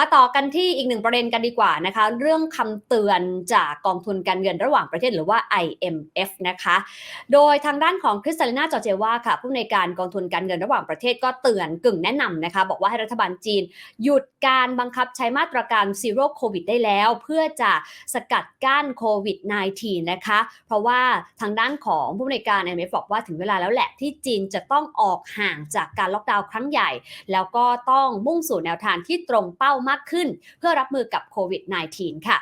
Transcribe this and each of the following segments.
มาต่อกันที่อีกหนึ่งประเด็นกันดีกว่านะคะ เรื่องคำเตือนจากกองทุนการเงินระหว่างประเทศหรือว่า IMF นะคะ โดยทางด้านของคริสตาลินาจอเจวาค่ะผู้อำนการกองทุนการเงินระหว่างประเทศก็เตือนกึ่งแนะนำนะคะ บอกว่าให้รัฐบาลจีน หยุดการบังคับใช้มาตรการซีโร่โควิดได้แล้ว เพื่อจะสกัดกั้นโควิด -19 นะคะ เพราะว่าทางด้านของผู้อำนการ IMF บอกว่าถึงเวลาแล้วแหละที่จีนจะต้องออกห่างจากการล็อกดาวน์ครั้งใหญ่ แล้วก็ต้องมุ่งสู่แนวทางที่ตรงเป้ามากขึ้น เพื่อรับมือกับโควิด -19 ค่ะ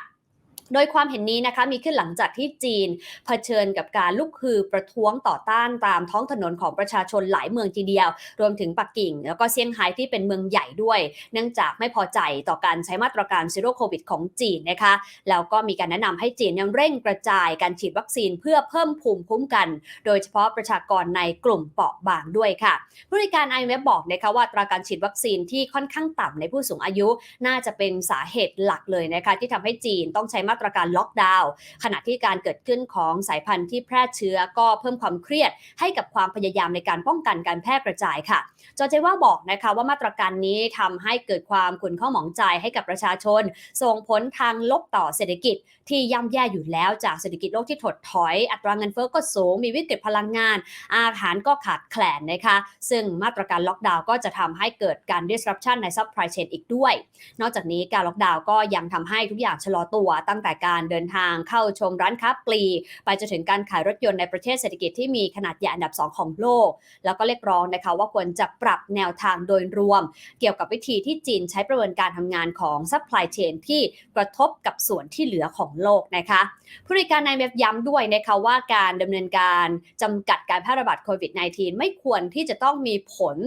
โดยความเห็นนี้นะคะมีขึ้นหลังจากที่จีนเผชิญกับการลุกฮือประท้วงต่อต้านตามท้องถนนของประชาชนหลายเมืองทีเดียว รวมถึงปักกิ่ง แล้วก็เซี่ยงไฮ้ที่เป็นเมืองใหญ่ด้วย เนื่องจากไม่พอใจต่อการใช้มาตรการซีโร่โควิดของจีนนะคะแล้วก็มีการแนะนำให้จีนยังเร่งกระจายการฉีดวัคซีนเพื่อเพิ่มภูมิคุ้มกัน โดยเฉพาะประชากรในกลุ่มเปราะบางด้วยค่ะผู้ริการ IMF บอกนะคะว่าตราการฉีดวัคซีนที่ค่อนข้างต่ำในผู้สูงอายุ น่าจะเป็นสาเหตุหลักเลยนะคะที่ทำให้จีนต้องใช้มาตรการล็อกดาวน์ขณะที่การเกิดขึ้นของสายพันธุ์ที่แพร่เชื้อก็เพิ่มความเครียด ให้กับความพยายามในการป้องกันการแพร่กระจายค่ะจอเจว่าบอกนะคะว่ามาตรการนี้ทำให้เกิดความขุ่นข้องหมองใจให้กับประชาชน ส่งผลทางลบต่อเศรษฐกิจที่ย่ำแย่อยู่แล้วจากเศรษฐกิจโลกที่ถดถอย อัตราเงินเฟ้อก็สูง มีวิกฤตพลังงาน อาหารก็ขาดแคลนนะคะ ซึ่งมาตรการล็อกดาวน์ก็จะทำให้เกิดการ disruption ใน supply chain อีกด้วย นอกจากนี้การล็อกดาวน์ก็ยังทำให้ทุกอย่างชะลอตัวตั้งแต่การเดินทางเข้าชมร้านค้าปลีกไปจนถึงการขายรถยนต์ในประเทศเศรษฐกิจที่มีขนาดใหญ่อันดับ 2 ของโลก แล้วก็เรียกร้องนะคะว่าควรจะปรับแนวทางโดยรวม เกี่ยวกับวิธีที่จีนใช้ประเมินการทำงานของ supply chain ที่กระทบกับส่วนที่เหลือของโลกนะคะผู้บริการนายเว็บย้ำด้วยนะคะว่าการดำเนินการจำกัดการแพร่ระบาดโควิด -19 ไม่ควรที่จะต้องมีผล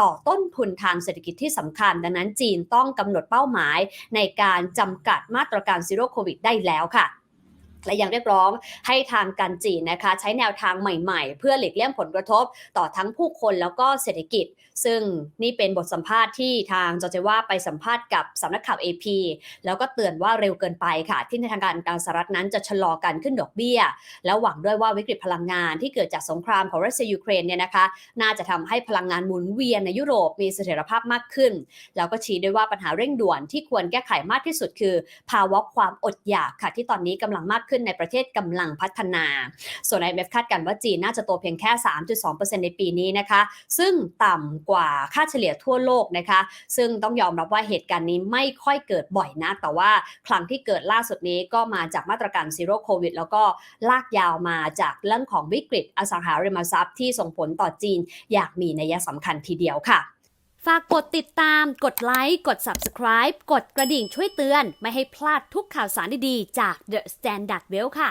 ต่อต้นทุนทางเศรษฐกิจที่สำคัญ ดังนั้นจีนต้องกำหนดเป้าหมายในการจำกัดมาตรการซีโร่โควิดได้ได้แล้วค่ะ และยังเรียกร้องให้ทางการจีนนะคะ ใช้แนวทางใหม่ๆ เพื่อหลีกเลี่ยงผลกระทบต่อทั้งผู้คนแล้วก็เศรษฐกิจ ซึ่งนี่เป็นบทสัมภาษณ์ที่ทางจอร์เจว่าไปสัมภาษณ์กับสำนักข่าว AP แล้วก็เตือนว่าเร็วเกินไปค่ะ ที่ทางการการสหรัฐนั้นจะชะลอการขึ้นดอกเบี้ย แล้วหวังด้วยว่าวิกฤตพลังงานที่เกิดจากสงครามของรัสเซียยูเครนเนี่ยนะคะน่าจะทำให้พลังงานหมุนเวียนในยุโรปมีเสถียรภาพมากขึ้น แล้วก็ชี้ด้วยว่าปัญหาเร่งด่วนที่ควรแก้ไขมากที่สุดคือ ภาวะความอดอยากค่ะที่ตอนนี้กำลังมากขึ้นในประเทศกำลังพัฒนา ส่วน IMF คาดการณ์ว่าจีนน่าจะโตเพียงแค่ 3.2%ในปีนี้นะคะ ซึ่งต่ำกว่าค่าเฉลี่ยทั่วโลกนะคะ ซึ่งต้องยอมรับว่าเหตุการณ์นี้ไม่ค่อยเกิดบ่อยนัก แต่ว่าครั้งที่เกิดล่าสุดนี้ก็มาจากมาตรการซีโร่โควิดแล้วก็ลากยาวมาจากเรื่องของวิกฤตอสังหาริมทรัพย์ที่ส่งผลต่อจีนอย่างมีนัยสำคัญทีเดียวค่ะ ฝากกดติดตาม กดไลค์ กด Subscribe กดกระดิ่งช่วยเตือน ไม่ให้พลาดทุกข่าวสารดีๆ จาก The Standard Well ค่ะ